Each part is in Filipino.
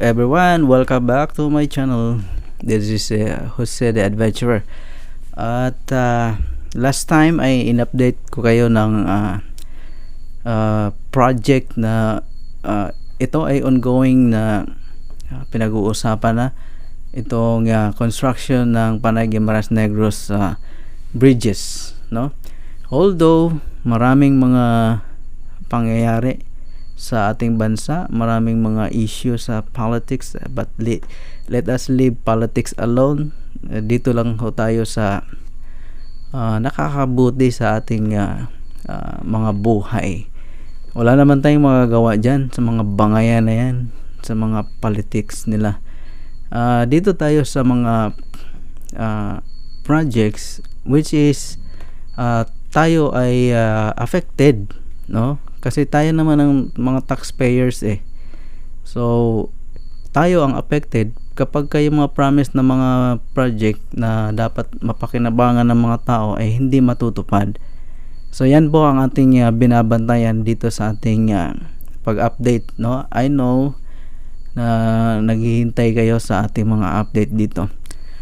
everyone, welcome back to my channel. This is uh, Jose the Adventurer. At uh, last time ay in-update ko kayo ng uh, uh, project na uh, ito ay ongoing na uh, pinag-uusapan na itong uh, construction ng Panay Guimaras Negros uh, bridges, no? Although maraming mga pangyayari sa ating bansa, maraming mga issue sa politics but li- let us leave politics alone. Uh, dito lang ho tayo sa uh, nakakabuti sa ating uh, uh, mga buhay. Wala naman tayong magagawa dyan sa mga bangayan na yan, sa mga politics nila. Uh, dito tayo sa mga uh, projects which is uh, tayo ay uh, affected, no? Kasi tayo naman ang mga taxpayers eh. So, tayo ang affected kapag kayo mga promise na mga project na dapat mapakinabangan ng mga tao ay hindi matutupad. So, yan po ang ating uh, binabantayan dito sa ating uh, pag-update, no? I know na naghihintay kayo sa ating mga update dito.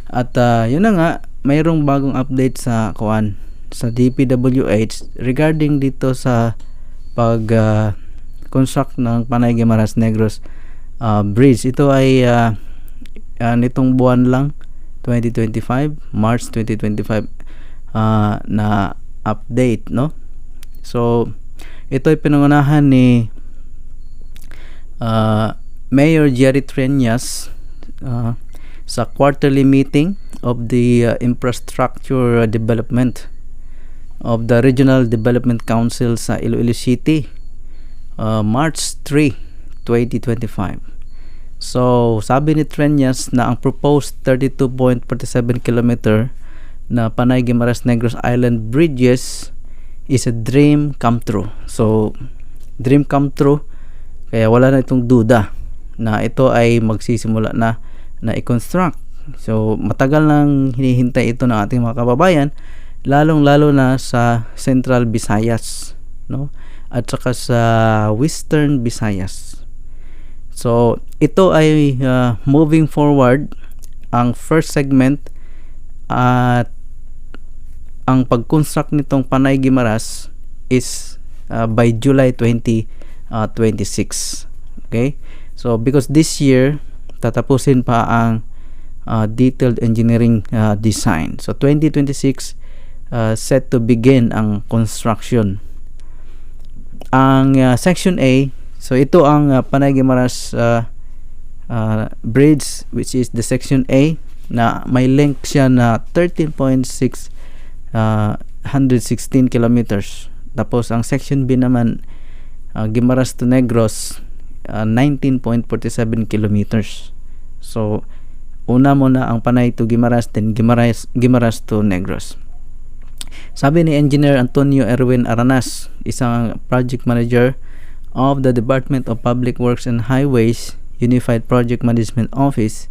At uh, yun na nga, mayroong bagong update sa kuan sa DPWH regarding dito sa pag uh, construct ng Panay Guimaras Negros uh, bridge. Ito ay uh, uh, nitong buwan lang 2025, March 2025 uh, na update, no? So ito ay pinangunahan ni uh, Mayor Jerry Trenyas uh, sa quarterly meeting of the uh, infrastructure development of the Regional Development Council sa Iloilo City uh, March 3, 2025. So, sabi ni Trenyas na ang proposed 32.47 km na Panay Guimaras Negros Island Bridges is a dream come true. So, dream come true kaya wala na itong duda na ito ay magsisimula na na i-construct. So, matagal nang hinihintay ito ng ating mga kababayan lalong-lalo na sa Central Visayas, no? At saka sa Western Visayas. So, ito ay uh, moving forward ang first segment at ang pag-construct nitong Panay Gimaras is uh, by July 2026. Uh, okay? So, because this year tatapusin pa ang uh, detailed engineering uh, design. So, 2026 uh, set to begin ang construction. Ang uh, section A, so ito ang uh, Panay Guimaras uh, uh, bridge which is the section A na may length siya na 13.6 uh, 116 kilometers. Tapos ang section B naman uh, Guimaras to Negros uh, 19.47 kilometers. So una muna ang Panay to Guimaras then Guimaras Guimaras to Negros. Sabi ni Engineer Antonio Erwin Aranas, isang project manager of the Department of Public Works and Highways Unified Project Management Office,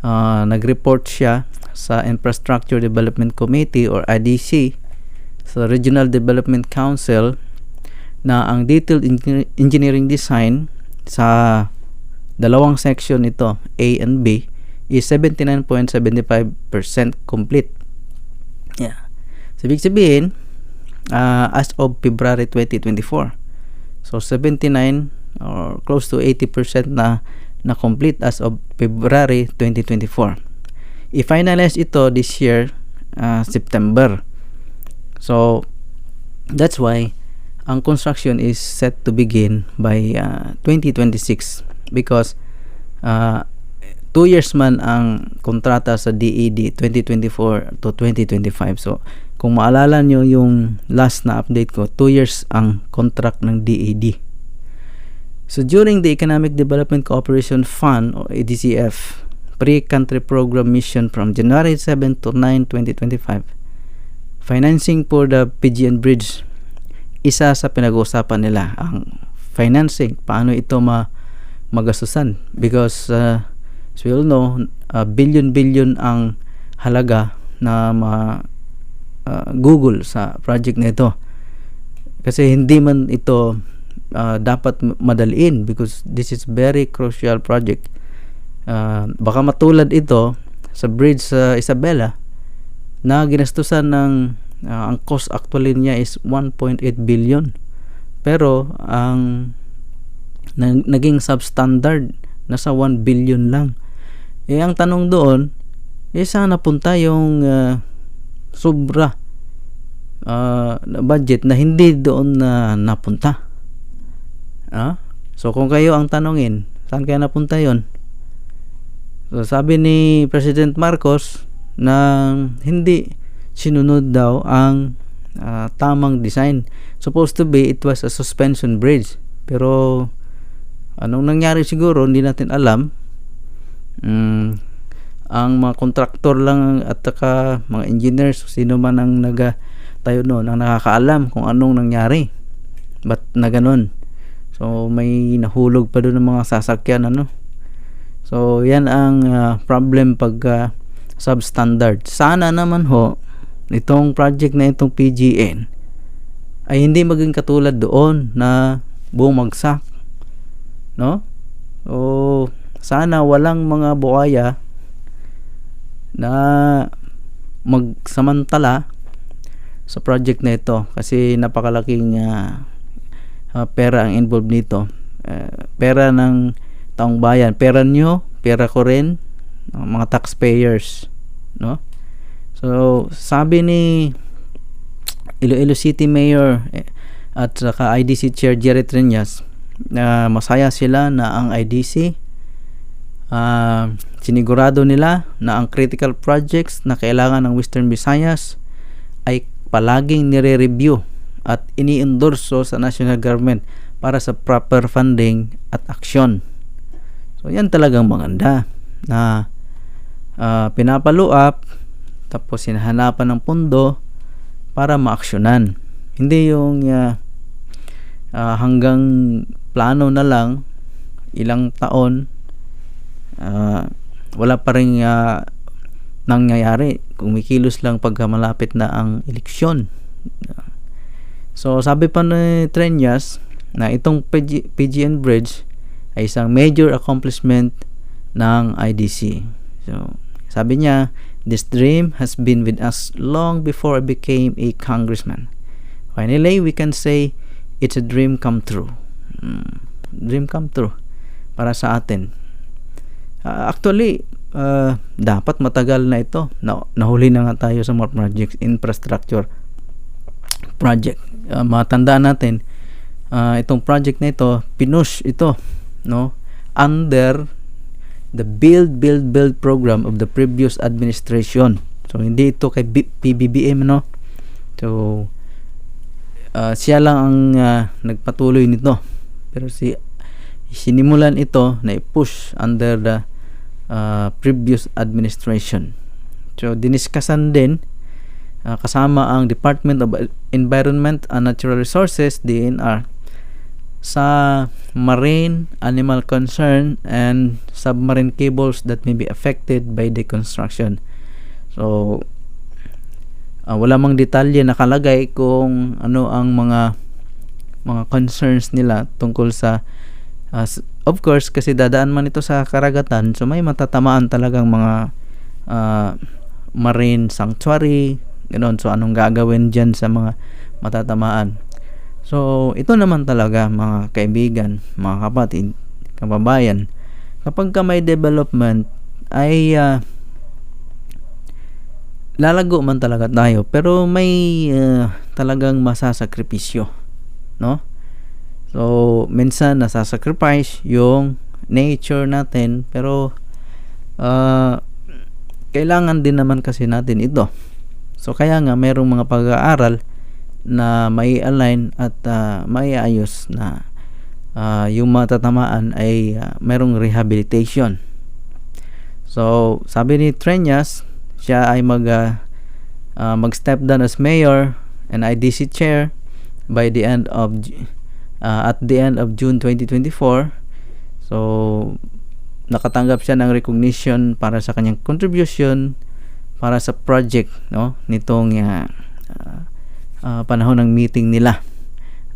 uh, nag-report siya sa Infrastructure Development Committee or IDC sa Regional Development Council na ang detailed engineering design sa dalawang section nito, A and B, is 79.75% complete. Yeah. So, ibig sabihin, uh, as of February 2024. So, 79 or close to 80% na na complete as of February 2024. I-finalize ito this year, uh, September. So, that's why ang construction is set to begin by uh, 2026 because uh, two years man ang kontrata sa DED 2024 to 2025. So, kung maalala nyo yung last na update ko, 2 years ang contract ng DAD. So during the Economic Development Cooperation Fund or EDCF pre-country program mission from January 7 to 9, 2025, financing for the PGN Bridge, isa sa pinag-uusapan nila ang financing, paano ito ma magastusan because uh, we all know, uh, billion-billion ang halaga na ma uh, Google sa project na ito. Kasi hindi man ito uh, dapat madaliin because this is very crucial project Ah, baka matulad ito sa bridge sa Isabela na ginastusan ng ah, ang cost actually niya is 1.8 billion. Pero ang na- naging substandard nasa 1 billion lang. Eh ang tanong doon, eh saan napunta yung ah, sobra na budget na hindi doon na napunta? Ah? So kung kayo ang tanongin, saan kaya napunta yon? So, sabi ni President Marcos na hindi sinunod daw ang ah, tamang design. Supposed to be it was a suspension bridge. Pero anong nangyari siguro hindi natin alam. Mm, ang mga kontraktor lang at saka mga engineers sino man ang naga tayo noon ang nakakaalam kung anong nangyari. Ba't na ganun? So may nahulog pa doon ng mga sasakyan ano. So, yan ang ah, problem pag ah, substandard. Sana naman ho, itong project na itong PGN ay hindi maging katulad doon na bumagsak. No? So, sana walang mga buhaya na magsamantala sa project na ito kasi napakalaking ah, pera ang involved nito. Eh, pera ng taong bayan. Pera nyo, pera ko rin, ng mga taxpayers, no? So, sabi ni Iloilo City Mayor eh, at saka IDC Chair Jerry Triñas na masaya sila na ang IDC ah, sinigurado nila na ang critical projects na kailangan ng Western Visayas ay palaging nire-review at ini-endorso sa national government para sa proper funding at aksyon. So yan talagang maganda na pinapalo up tapos hinahanapan ng pundo para maaksyonan. Hindi yung ah, ah, hanggang plano na lang ilang taon ah, wala pa rin ah, nangyayari. Kumikilos lang pagka malapit na ang eleksyon. So sabi pa ni Trenyas na itong PG, PGN Bridge ay isang major accomplishment ng IDC. So, sabi niya, this dream has been with us long before I became a congressman. Finally, we can say it's a dream come true. Mm, dream come true para sa atin. Ah, actually, ah, dapat matagal na ito. Na, nahuli na nga tayo sa mga projects, infrastructure project. Ah, matandaan natin, ah, itong project na ito, pinush ito, no? Under the build build build program of the previous administration. So hindi ito kay B- PBBM no. So ah, siya lang ang ah, nagpatuloy nito. Pero si sinimulan ito na i-push under the ah, previous administration. So diniskasan din ah, kasama ang Department of Environment and Natural Resources DNR sa marine animal concern and submarine cables that may be affected by the construction. So ah, wala mang detalye nakalagay kung ano ang mga mga concerns nila tungkol sa s- of course kasi dadaan man ito sa karagatan so may matatamaan talagang mga ah, marine sanctuary ganoon so anong gagawin diyan sa mga matatamaan? So, ito naman talaga mga kaibigan, mga kapatid, kababayan, kapag ka may development ay ah, lalago man talaga tayo pero may ah, talagang masasakripisyo, no? So, minsan nasasacrifice yung nature natin pero ah, kailangan din naman kasi natin ito. So, kaya nga merong mga pag-aaral na may align at uh, maiayos na ah, yung matatamaan ay ah, merong rehabilitation. So, sabi ni Trenyas, siya ay mag ah, ah, mag-step down as mayor and IDC chair by the end of Ah, at the end of June 2024. So, nakatanggap siya ng recognition para sa kanyang contribution para sa project no nitong ah, ah, ah, panahon ng meeting nila.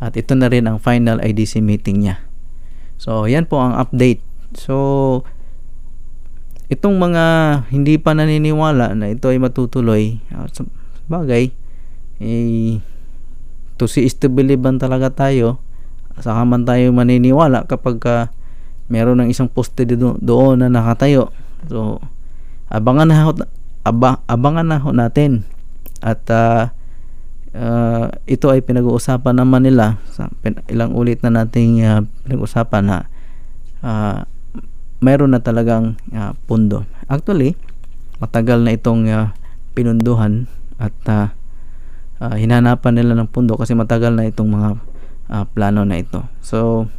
At ito na rin ang final IDC meeting niya. So, yan po ang update. So, itong mga hindi pa naniniwala na ito ay matutuloy, uh, sa bagay, eh, to see is to believe talaga tayo, saka man tayo maniniwala kapag ka meron ng isang poste do, doon na nakatayo. So, abangan na ho, aba, abangan na ho natin. At uh, uh, ito ay pinag-uusapan naman nila sa ilang ulit na nating uh, pinag-usapan na uh, mayroon na talagang uh, pundo. Actually, matagal na itong uh, pinunduhan at uh, uh, hinanapan nila ng pundo kasi matagal na itong mga uh, plano na ito. So,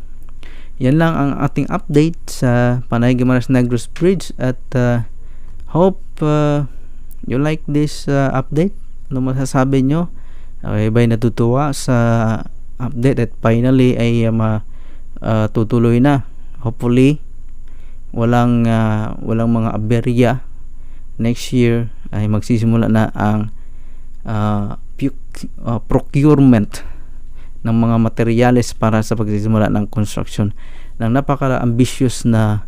yan lang ang ating update sa Panay Guimaras Negros Bridge at uh, hope uh, you like this uh, update. Ano masasabi nyo? Okay, ba'y natutuwa sa update at finally ay uh, ma, uh, tutuloy na. Hopefully, walang uh, walang mga aberya next year ay magsisimula na ang uh, uh, procurement ng mga materyales para sa pagsisimula ng construction ng napaka-ambitious na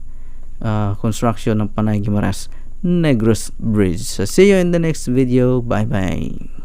uh, construction ng Panay Guimaras Negros Bridge. So, see you in the next video. Bye-bye.